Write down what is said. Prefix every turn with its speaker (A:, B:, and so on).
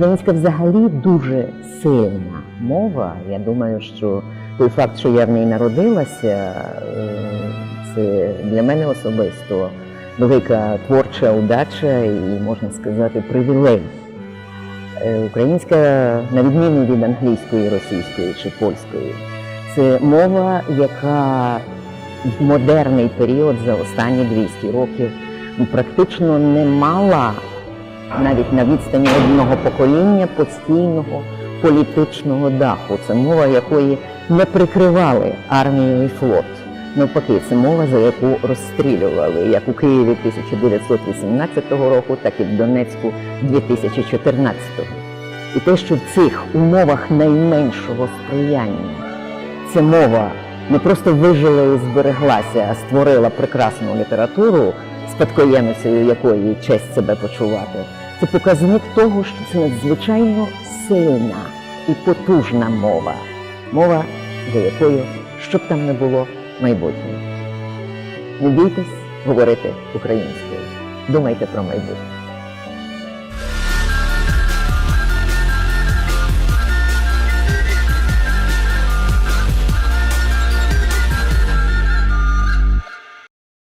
A: Українська взагалі дуже сильна мова. Я думаю, що той факт, що я в ній народилася, е, це для мене особисто велика творча удача і, можна сказати, привілей. Е, Українська, на відміну від англійської, російської чи польської, це мова, яка в модерний період за останні 200 років практично не мала навіть на відстані одного покоління постійного політичного даху. Це мова, якої не прикривали армію і флот. Навпаки, це мова, за яку розстрілювали як у Києві 1918 року, так і в Донецьку 2014. І те, що в цих умовах найменшого сприяння ця мова не просто вижила і збереглася, а створила прекрасну літературу, спадкоємицею якої честь себе почувати. Це показник того, що це надзвичайно сильна і потужна мова. Мова, за якою, щоб там не було, майбутнє. Не бійтесь говорити українською. Думайте про майбутнє.